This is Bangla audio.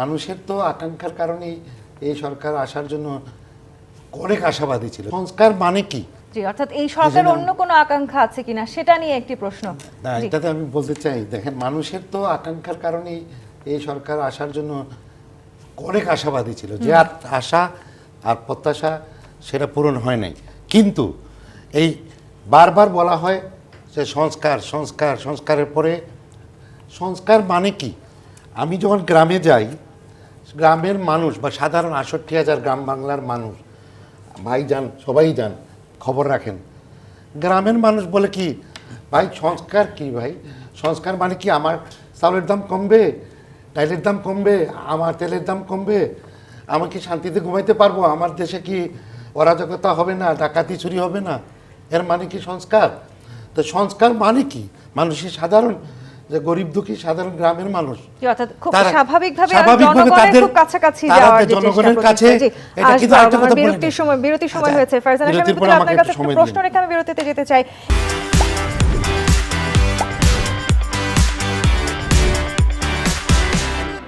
মানুষের তো আকাঙ্ক্ষার কারণেই এই সরকার আসার জন্য অনেক আশাবাদী ছিল। সংস্কার মানে কি? জি অর্থাৎ এই সরকার অন্য কোনো আকাঙ্ক্ষা আছে কিনা সেটা নিয়ে একটি প্রশ্ন। না। এটাতে আমি বলতে চাই দেখেন মানুষের তো আকাঙ্ক্ষার কারণেই এই সরকার আসার জন্য অনেক আশাবাদী ছিল যে আর আশা আর প্রত্যাশা সেটা পূরণ হয় নাই। কিন্তু এই বারবার বলা হয় যে সংস্কার সংস্কার সংস্কারের পরে সংস্কার মানে কি? আমি যখন গ্রামে যাই, গ্রামের মানুষ বা সাধারণ আষট্টি হাজার গ্রাম বাংলার মানুষ, ভাই যান, সবাই যান, খবর রাখেন। গ্রামের মানুষ বলে কি, ভাই, সংস্কার কি ভাই? সংস্কার মানে কি আমার চাউলের দাম কমবে? ডাইলের দাম কমবে? আমার তেলের দাম কমবে? আমি কি শান্তিতে ঘুমাইতে পারব? আমার দেশে কি অরাজকতা হবে না? ডাকাতি চুরি হবে না? এর মানে কি সংস্কার? তো সংস্কার মানে কি? মানুষের সাধারণ যে গরিব দুঃখী সাধারণ গ্রামের মানুষ খুব স্বাভাবিকভাবে তাদের- কাছাকাছি চেষ্টা জনগণের করতেছে। কাছে এটা কিন্তু আরেকটা কথা বিরতির সময় বিরতির সময় আচ্ছা, হয়েছে ফারজানা আপনার কাছে প্রশ্ন। রেখে আমি বিরতিতে যেতে চাই